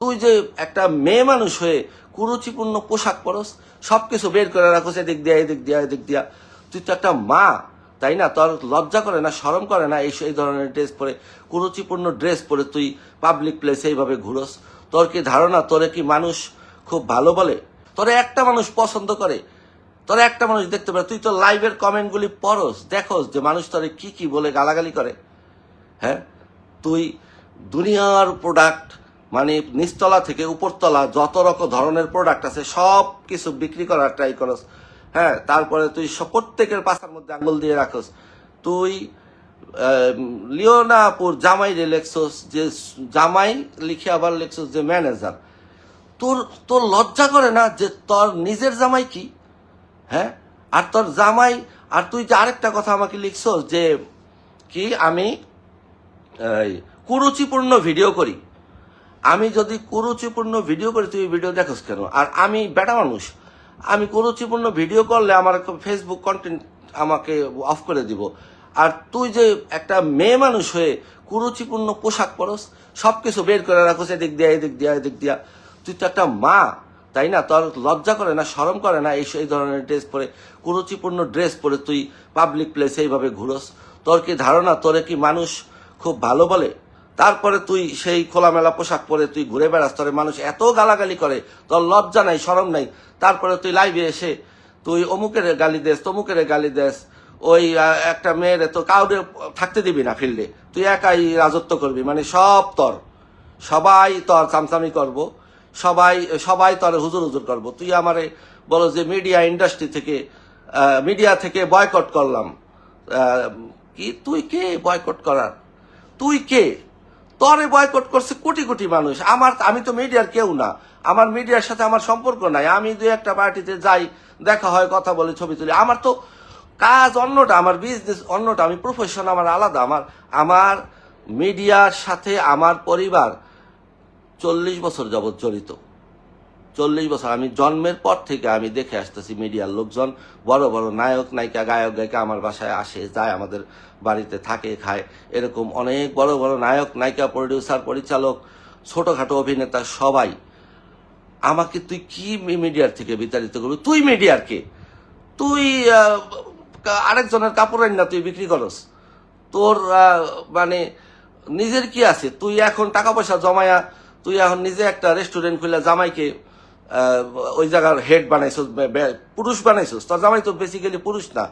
তুই যে একটা মেয়ে মানুষ হয়ে কুরুচিপূর্ণ পোশাক পরস, সবকিছু বের করে রাখোস, এদিক দিয়া এদিক দিয়া এদিক দিয়া। তুই তো একটা মা, তাই না? তোর লজ্জা করে না, শরম করে না এই এই ধরনের ড্রেস পরে, কুরুচিপূর্ণ ড্রেস পরে তুই পাবলিক প্লেসে এইভাবে ঘুরস? তোর কি ধারণা? তোরে কি মানুষ খুব ভালো বলে? তোরে একটা মানুষ পছন্দ করে। তোরা একটা মানুষ দেখতে পারে। তুই তো লাইভের কমেন্টগুলি পড়স দেখোস যে মানুষ তোরে কি কি বলে, গালাগালি করে। হ্যাঁ? তুই দুনিয়ার প্রোডাক্ট মানে নিচতলা থেকে উপরতলা যত রকম ধরনের প্রোডাক্ট আছে, সব কিছু বিক্রি করার ট্রাই করস। হ্যাঁ তারপরে তুই প্রত্যেকের পাশার মধ্যে আঙ্গুল দিয়ে রাখস। তুই লিওনাপুর জামাই রে লেখছস যে জামাই লিখে আবার লেখছস যে ম্যানেজার তোর তোর লজ্জা করে না যে তোর নিজের জামাই কি? হ্যাঁ? আর তোর জামাই, আর তুই যে আরেকটা কথা আমাকে লিখছস যে, কি আমি কুরুচিপূর্ণ ভিডিও করি। আমি যদি কুরুচিপূর্ণ ভিডিও করি তুই ভিডিও দেখোস কেন? আর আমি বেটা মানুষ। আমি কুরুচিপূর্ণ ভিডিও করলে আমার ফেসবুক কন্টেন্ট আমাকে অফ করে দিব। আর তুই যে একটা মেয়ে মানুষ হয়ে কুরুচিপূর্ণ পোশাক পরস, সবকিছু বের করে রাখোস, এদিক দিয়া এদিক দিয়া এদিক দিয়া। তুই তো একটা মা, তাই না? তোর লজ্জা করে না, শরম করে না এই এই ধরনের ড্রেস পরে? কুরুচিপূর্ণ ড্রেস পরে তুই পাবলিক প্লেসে এইভাবে ঘুরস। তোর কি ধারণা? তোরে কি মানুষ খুব ভালো বলে? তারপরে তুই সেই খোলামেলা পোশাক পরে তুই ঘুরে বেড়াস, তোরে মানুষ এত গালাগালি করে, তোর লজ্জা নাই, শরম নাই। তারপরে তুই লাইভে এসে তুই অমুকের গালি দেস, তমুকের গালি দেস, ওই একটা মেয়ের তো কাউরে থাকতে দিবি না ফিল্ডে তুই একাই রাজত্ব করবি মানে সব তোর। সবাই তোর চামচামি করব, সবাই সবাই তোর হুজুর হুজুর করব। তুই আমারে বলো যে মিডিয়া ইন্ডাস্ট্রি থেকে মিডিয়া থেকে বয়কট করলাম। কি, তুই কে বয়কট করার? তুই কে? তরে বয়কট করছে কোটি কোটি মানুষ। আমার, আমি তো মিডিয়ার কেউ না। আমার মিডিয়ার সাথে আমার সম্পর্ক নাই। আমি দু একটা পার্টিতে যাই, দেখা হয়, কথা বলে, ছবি তুলি। আমার তো কাজ অন্যটা, আমার বিজনেস অন্যটা। আমি প্রফেশন আমার আলাদা। আমার আমার মিডিয়ার সাথে আমার পরিবার চল্লিশ বছর যাবৎ জড়িত। চল্লিশ বছর। আমি জন্মের পর থেকে আমি দেখে আসতেছি মিডিয়ার লোকজন, বড় বড় নায়ক, নায়িকা, গায়ক, গায়িকা আমার বাসায় আসে, যায় আমাদের বাড়িতে থাকে, খায়। এরকম অনেক বড় বড় নায়ক, নায়িকা প্রডিউসার পরিচালক, ছোটখাটো অভিনেতা সবাই। আমাকে তুই কি মিডিয়ার থেকে বিতাড়িত করবি? তুই মিডিয়ার কে? তুই আরেকজনের কাপড় না তুই বিক্রি করস। তোর মানে নিজের কি আছে? তুই এখন টাকা পয়সা জমায়া, তুই এখন নিজে একটা রেস্টুরেন্ট খুলে জামাইকে ওই জায়গার হেড বানাইছস পুরুষ বানাইছস। তোর জামাই তো বেসিক্যালি পুরুষ না।